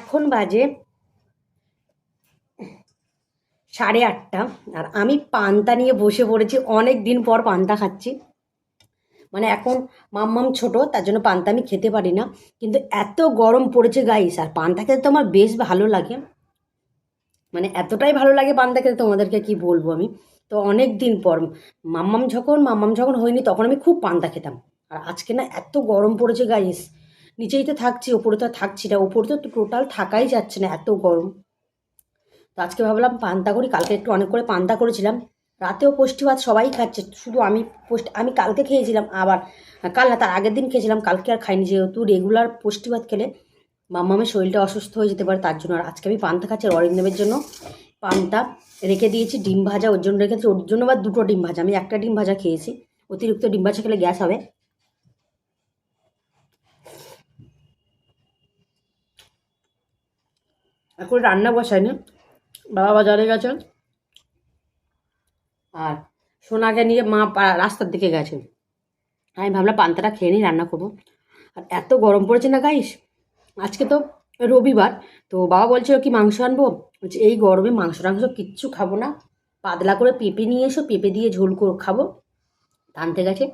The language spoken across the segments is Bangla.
এখন বাজে সাড়ে আটটা, আর আমি পান্তা নিয়ে বসে পড়েছি, অনেক দিন পর পান্তা খাচ্ছি। মানে এখন মাম্মাম ছোট, তার জন্য পান্তা আমি খেতে পারি না। কিন্তু এত গরম পড়েছে গাইস আর পান্তা খেতে তো আমার বেশ ভালো লাগে। মানে এতটাই ভালো লাগে পান্তা খেতে, তোমাদেরকে কি বলব আমি? তো অনেক দিন পর, মাম্মাম যখন মাম্মাম যখন হয়নি, তখন আমি খুব পান্তা খেতাম। আর আজকে না এত গরম পড়েছে গাইস নিচেই তো থাকছি, ওপরে তো থাকছি না, ওপরে তো টোটাল থাকাই যাচ্ছে না, এত গরম। তো আজকে ভাবলাম পান্তা করি, কালকে একটু অনেক করে পান্তা করেছিলাম। রাতেও পুষ্টি ভাত সবাই খাচ্ছে, শুধু আমি পুষ্টি, আমি কালকে খেয়েছিলাম, আবার কাল না, তার আগের দিন খেয়েছিলাম, কালকে আর খাইনি, যেহেতু রেগুলার পুষ্টি ভাত খেলে মাম্মামের শরীরটা অসুস্থ হয়ে যেতে পারে, তার জন্য আর আজকে আমি পান্তা খাচ্ছি অরিন্দমের জন্য পান্তা রেখে দিয়েছি, ডিম ভাজা, ওর জন্য রেখেছি ওর জন্য আবার দুটো ডিম ভাজা, আমি একটা ডিম ভাজা খেয়েছি, অতিরিক্ত ডিম ভাজা খেলে গ্যাস হবে। এখন রান্না বসায়নি বাবা বাজারে গেছে। আর সোনাকে নিয়ে মা রাস্তার দিকে গেছে। আমি ভাবলাম পান্তাটা খেয়ে নিই রান্না করব। আর এত গরম পড়েছে না গাইস? আজকে তো রবিবার। তো বাবা বলছিল কি মাংস আনব? বলছি, এই গরমে মাংস টাংস কিচ্ছু খাব না। পাতলা করে পেঁপে নিয়ে এসো, পেঁপে দিয়ে ঝোল করে খাব। আনতে গেছে।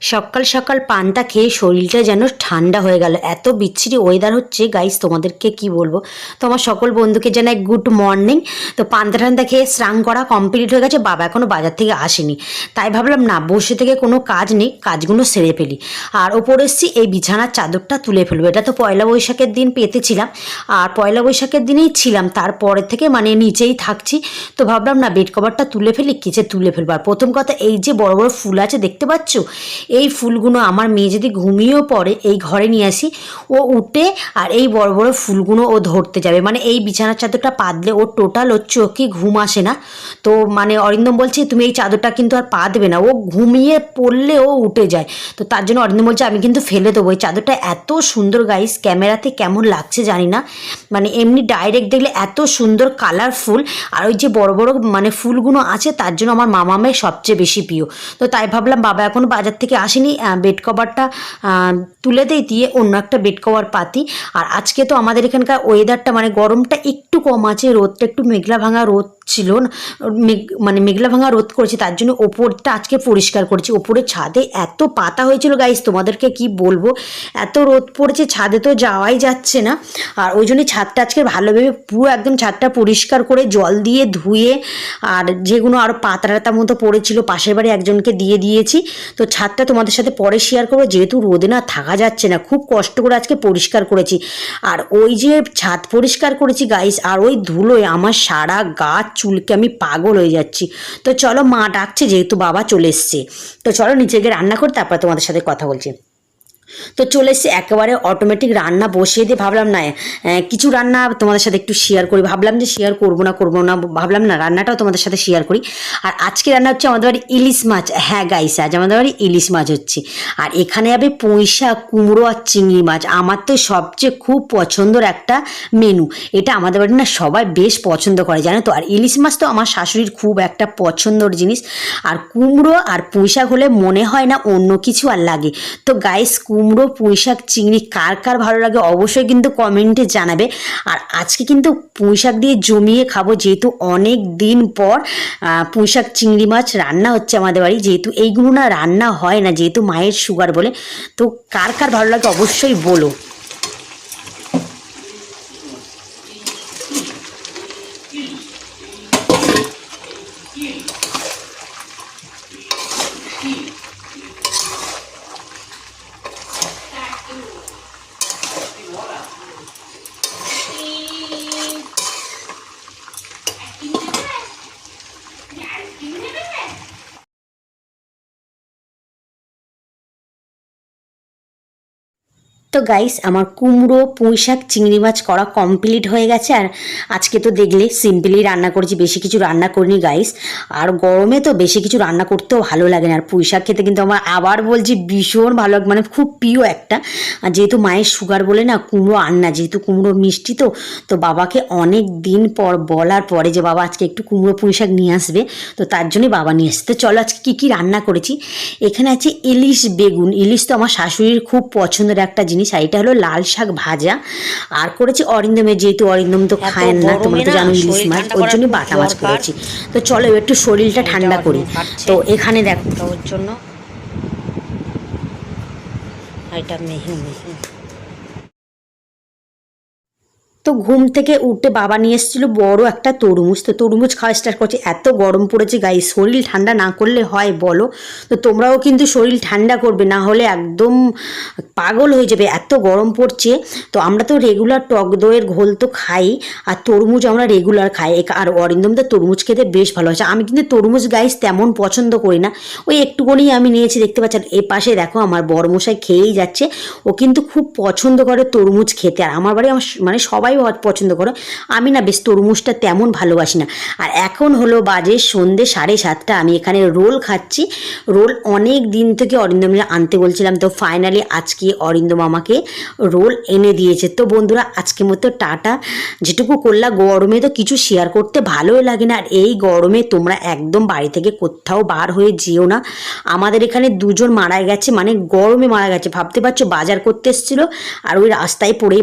সকাল সকাল পানটা খেয়ে শরীরটা যেন ঠান্ডা হয়ে গেল। এত বিচ্ছিরি ওয়েদার হচ্ছে। গাইস তোমাদেরকে কি বলব? তো আমার সকল বন্ধুকে জানাই গুড মর্নিং তো পান্তা ঠান্ডা খেয়ে স্নান করা কমপ্লিট হয়ে গেছে। বাবা এখনও বাজার থেকে আসেনি। তাই ভাবলাম, না, বসে থেকে কোনো কাজ নেই। কাজগুলো সেরে ফেলি। আর ওপরে এসছি, এই বিছানার চাদরটা তুলে ফেলব। এটা তো পয়লা বৈশাখের দিন পেতেছিলাম। আর পয়লা বৈশাখের দিনেই ছিলাম। তারপরে থেকে মানে নিচেই থাকছি। তো ভাবলাম, না বেড কভারটা তুলে ফেলি কিচে তুলে ফেলব। আর প্রথম কথা, এই যে বড় বড় ফুল আছে, দেখতে পাচ্ছ? এই ফুলগুলো আমার মেয়ে যদি ঘুমিয়েও পড়ে, এই ঘরে নিয়ে আসি, ও উঠে আর এই বড় বড় ফুলগুলো ও ধরতে যাবে। মানে এই বিছানার চাদরটা পাতলে ওর টোটাল ওর চোখে ঘুম আসে না। তো মানে অরিন্দম বলছে, তুমি এই চাদরটা কিন্তু আর পা দেবে না। ও ঘুমিয়ে পড়লে ও উঠে যায়। তো তার জন্য অরিন্দম বলছে, আমি কিন্তু ফেলে দেবো। এই চাদরটা এত সুন্দর গাইস ক্যামেরাতে কেমন লাগছে জানি না। মানে এমনি ডাইরেক্ট দেখলে এত সুন্দর কালারফুল আর ওই যে বড় বড় মানে ফুলগুলো আছে, তার জন্য আমার মামামের সবচেয়ে বেশি প্রিয়। তো তাই ভাবলাম, বাবা এখন বাজার থেকে আসেনি বেড কভারটা তুলে দেই দিয়ে অন্য একটা বেড কভার পাতি। আর আজকে তো আমাদের এখানকার ওয়েদারটা মানে গরমটা একটু কম আছে, রোদটা একটু মেঘলা ভাঙা রোদ ছিল না মানে মেঘলা ভাঙা রোদ করেছে, তার জন্য ওপরটা আজকে পরিষ্কার করেছি। ওপরে ছাদে এত পাতা হয়েছিল গাইস তোমাদেরকে কি বলব? এত রোদ পড়েছে, ছাদে তো যাওয়াই যাচ্ছে না। আর ওই জন্য ছাদটা আজকে ভালোভাবে, পুরো একদম ছাদটা পরিষ্কার করে জল দিয়ে ধুয়ে, আর যেগুলো আরও পাতা টাতার মতো পড়েছিল, পাশের বাড়ি একজনকে দিয়ে দিয়েছি। তো ছাদটা তোমাদের সাথে পরে শেয়ার করব। যেহেতু রোদে না থাকা যাচ্ছে না, খুব কষ্ট করে আজকে পরিষ্কার করেছি। আর ওই যে ছাদ পরিষ্কার করেছি গাইস আর ওই ধুলোয় আমার সারা গা চুলকে আমি পাগল হয়ে যাচ্ছি। তো চলো মা ডাকছে, যেহেতু বাবা চলে এসছে। তো চলো নিচে গিয়ে রান্না করে তারপর তোমাদের সাথে কথা বলছি। তো চলে এসে একেবারে অটোমেটিক রান্না বসিয়ে দিয়ে ভাবলাম না কিছু রান্না তোমাদের সাথে একটু শেয়ার করি। ভাবলাম যে শেয়ার করব না করব না, ভাবলাম না, রান্নাটাও তোমাদের সাথে শেয়ার করি। আর আজকে রান্না হচ্ছে আমাদের বাড়ি ইলিশ মাছ। হ্যাঁ গাইস আজ আমাদের বাড়ি ইলিশ মাছ হচ্ছে। আর এখানে হবে পুঁইশাক, কুমড়ো আর চিংড়ি মাছ। আমার তো সবচেয়ে খুব পছন্দের একটা মেনু এটা আমাদের বাড়ি না সবাই বেশ পছন্দ করে, জানো তো? আর ইলিশ মাছ তো আমার শাশুড়ির খুব একটা পছন্দর জিনিস। আর কুমড়ো আর পুঁইশাক হলে মনে হয় না অন্য কিছু আর লাগে। তো গাইস কুমড়ো পুঁইশাক চিংড়ি কার কার ভালো লাগে অবশ্যই কিন্তু কমেন্টে জানাবে। আর আজকে কিন্তু পুঁইশাক দিয়ে জমিয়ে খাব যেহেতু অনেক দিন পর পুঁইশাক চিংড়ি মাছ রান্না হচ্ছে আমাদের বাড়ি। যেহেতু এইগুলো না রান্না হয় না, যেহেতু মায়ের সুগার বলে। তো কার কার ভালো লাগে অবশ্যই বলো। তো গাইস আমার কুমড়ো পুঁই শাক চিংড়ি মাছ করা কমপ্লিট হয়ে গেছে। আর আজকে তো দেখলে সিম্পলি রান্না করেছি, বেশি কিছু রান্না করিনি গাইস আর গরমে তো বেশি কিছু রান্না করতেও ভালো লাগে না। আর পুঁই শাক খেতে কিন্তু আমার আবার বলছি ভীষণ ভালো লাগে মানে খুব প্রিয় একটা। আর যেহেতু মায়ের সুগার বলে না, কুমড়ো আন্না যেহেতু কুমড়ো মিষ্টি তো তো বাবাকে অনেক দিন পর বলার পরে যে বাবা আজকে একটু কুমড়ো পুঁই শাক নিয়ে আসবে, তো তার জন্যই বাবা নিয়ে আসছে তো চলো আজকে কী কী রান্না করেছি? এখানে আছে ইলিশ বেগুন। ইলিশ তো আমার শাশুড়ির খুব পছন্দের একটা জিনিস। আর এটা হলো লাল শাক ভাজা। আর করেছি অরিন্দমের যেহেতু অরিন্দম তো খায় না তোমরা তো জানো ইলিশ মাছ ওর জন্য বাটা মাছ করেছি। তো চলো একটু শরীরটা ঠান্ডা করি। তো এখানে দেখো। ওর জন্য। এটা মেহি মেহি তো ঘুম থেকে উঠে বাবা নিয়ে এসেছিল বড় একটা তরমুজ। তো তরমুজ খাওয়া স্টার্ট করছে। এত গরম পড়েছে গাই শরীর ঠান্ডা না করলে হয় বলো? তো তোমরাও কিন্তু শরীর ঠান্ডা করবে, না হলে একদম পাগল হয়ে যাবে। এত গরম পড়ছে। তো আমরা তো রেগুলার টক দইয়ের ঘোল তো খাই, আর তরমুজ আমরা রেগুলার খাই। আর অরিন্দম তো তরমুজ খেতে বেশ ভালো হয়েছে আমি কিন্তু তরমুজ গাইস তেমন পছন্দ করি না। ওই একটুখানি আমি নিয়েছি, দেখতে পাচ্ছেন? এ পাশে দেখো আমার বড়মশাই খেয়েই যাচ্ছে। ও কিন্তু খুব পছন্দ করে তরমুজ খেতে। আর আমার বাড়ি আমার মানে সবাই পছন্দ করো। আমি না বেশ তরমুজটা তেমন ভালোবাসি না। আর এখন হলো বাজে সন্ধে সাড়ে সাতটা। আমি এখানে রোল খাচ্ছি। রোল অনেক দিন থেকে অরিন্দমকে আনতে বলছিলাম। তো ফাইনালি আজকে অরিন্দম আমাকে রোল এনে দিয়েছে। তো বন্ধুরা আজকে মতো টাটা। যেটুকু করলা গরমে তো কিছু শেয়ার করতে ভালোই লাগে না। আর এই গরমে তোমরা একদম বাড়ি থেকে কোথাও বার হয়ে যেও না। আমাদের এখানে দুজন মারা গেছে। মানে গরমে মারা গেছে। ভাবতে পারছ বাজার করতে এসেছিল। আর ওই রাস্তায় পড়ে